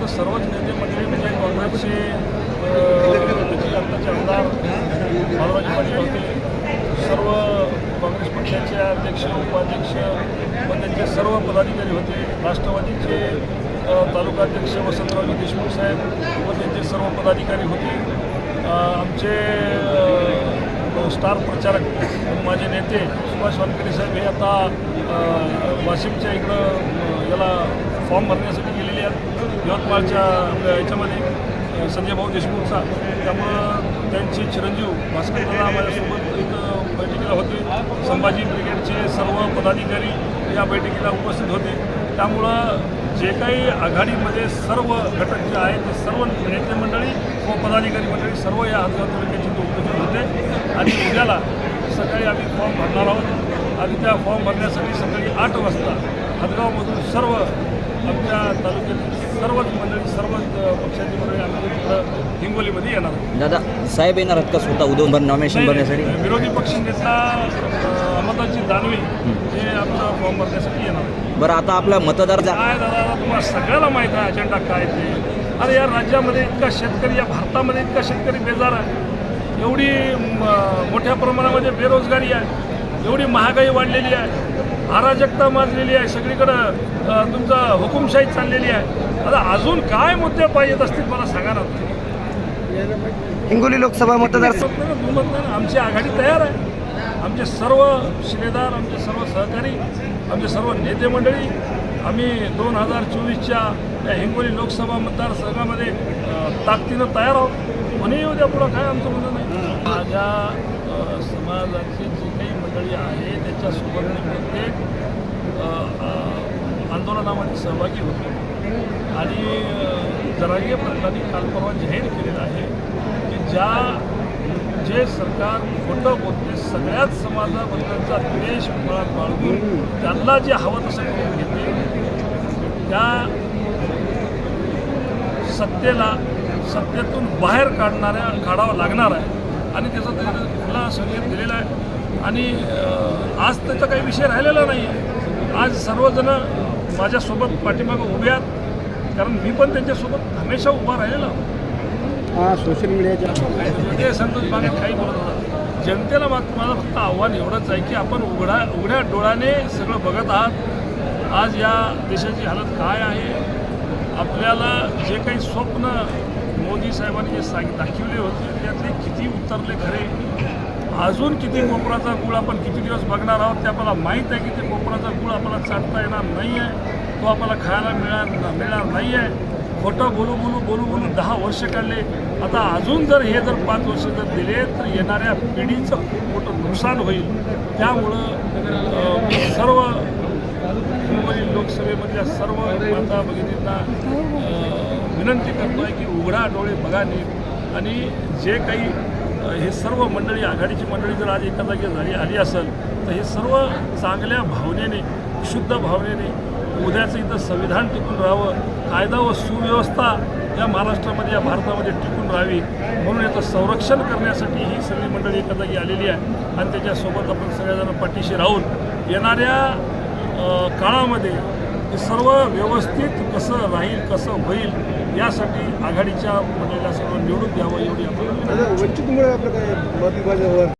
आता सर्वच नेते मंडळी म्हणजे काँग्रेसचे अं, आत्ताचे आमदार बाळाजी पाटील होते. सर्व काँग्रेस पक्षाचे अध्यक्ष उपाध्यक्ष व त्यांचे सर्व पदाधिकारी होते. राष्ट्रवादीचे तालुका तालुकाध्यक्ष वसंतरावजी देशमुख साहेब व त्यांचे सर्व पदाधिकारी होते. आमचे स्टार प्रचारक माझे नेते सुभाष वानकडे साहेब हे आता वाशिमच्या इकडं याला फॉर्म भरण्यासाठी गेले. यवतमाळच्या आपल्या याच्यामध्ये संजय भाऊ देशमुखचा. त्यामुळं त्यांचे चिरंजीव भास्कर माझ्यासोबत एक बैठकीला होते. संभाजी ब्रिगेडचे सर्व पदाधिकारी या बैठकीला उपस्थित होते. त्यामुळं जे काही आघाडीमध्ये सर्व घटक जे आहेत ते सर्व नेते मंडळी व पदाधिकारी मंडळी सर्व या आजगाव तालुक्याचे उपस्थित होते. आणि उद्याला सकाळी आम्ही फॉर्म भरणार आहोत. आणि त्या फॉर्म भरण्यासाठी सकाळी आठ वाजता हदगावमधून सर्व आमच्या तालुक्यातील सर्वच मंडळी सर्वच पक्षाची मंडळी आम्ही तिकडं हिंगोलीमध्ये येणार दादा साहेब येणार आहेत का स्वतः उद्या नॉमिनेशन भरण्यासाठी? नाही, विरोधी पक्ष नेता अ, अमरदासजी दानवे हे आमचा फॉर्म भरण्यासाठी येणार. बरं आता आपला मतदार जा काय दादा तुम्हाला सगळ्याला माहीत आहे अजेंडा काय ते. अरे या राज्यामध्ये इतका शेतकरी या भारतामध्ये इतका शेतकरी बेजार आहे. एवढी म, मोठ्या प्रमाणामध्ये बेरोजगारी आहे. एवढी महागाई वाढलेली आहे. अराजकता माजलेली आहे. सगळीकडं तुमचा हुकुमशाही चाललेली आहे. आता अजून काय मुद्दे पाहिजेत असतील मला सांगा ना हिंगोली लोकसभा मतदार दुमत नाही ना, दुमत नाही ना. आमची आघाडी तयार आहे. आमचे सर्व शिलेदार आमचे सर्व सहकारी आमचे सर्व नेते मंडळी आम्ही दोन हजार चोवीसच्या या हिंगोली लोकसभा मतदारसंघामध्ये ताकदीनं तयार आहोत. कोणी येऊ द्या पुढं काय आमचं म्हणणं नाही. माझ्या समाजाची जी मंडळी आहे त्याच्यासोबत मी प्रत्येक आंदोलनामध्ये सहभागी होतो. आणि अ, जरांगे पाटलांनी काल परवा जाहीर केलेलं आहे की ज्या जे सरकार खोटं बोलते सगळ्याच समाजाबद्दलचा द्वेष मुळात बाळगून त्यांना जे हवं तसं करून घेते त्या सत्तेला सत्तेतून बाहेर काढणाऱ्या काढावं लागणार आहे. आणि त्याचा त्याने खुला संकेत दिलेला आहे. आणि आज त्याचा काही विषय राहिलेला नाही आहे. आज सर्वजणं माझ्यासोबत पाठीमागं उभे आहेत. कारण मी पण त्यांच्यासोबत हमेशा उभा राहिलेला सोशल मीडियाच्या संतोष बागेत काही बोलत होता. जनतेला मात्र माझं फक्त आव्हान एवढंच आहे की आपण उघडा उघड्या डोळ्याने सगळं बघत आहात. आज या देशाची हालत काय आहे? आपल्याला जे काही स्वप्न मोदी साहेबांनी जे सांग दाखवले होते त्यातले किती उतरले खरे. अजून किती कोपराचा गुळ आपण किती दिवस बघणार आहोत ते आपल्याला माहीत आहे की ते कोपराचा गुळ आपल्याला चाटता येणार नाही आहे तो आपल्याला खायला मिळणार मिळणार नाही आहे खोटं बोलू बोलू बोलू बोलू दहा वर्ष काढले. आता अजून जर हे जर पाच वर्ष जर दिले तर येणाऱ्या पिढीचं खूप मोठं नुकसान होईल. त्यामुळं सर्व मुंबई लोकसभेमधल्या सर्व माता भगिनींना विनंती करतो आहे की उघडा डोळे बघा नीट. आणि जे काही हे सर्व मंडळी आघाडीची मंडळी जर आज एका जागी झाली आली असेल तर हे सर्व चांगल्या भावनेने शुद्ध भावनेने उद्याचं इथं संविधान टिकून राहावं कायदा व सुव्यवस्था या महाराष्ट्रामध्ये या भारतामध्ये टिकून राहावी म्हणून याचं संरक्षण करण्यासाठी ही सगळी मंडळी एका जागी आलेली आहे. आणि त्याच्यासोबत आपण सगळ्याजण पाठीशी राहून येणाऱ्या काळामध्ये हे सर्व व्यवस्थित कसं राहील कसं होईल यासाठी आघाडीच्या मंडळाला सर्व निवडून द्यावं एवढी आपण वंचितमुळे आपलं काय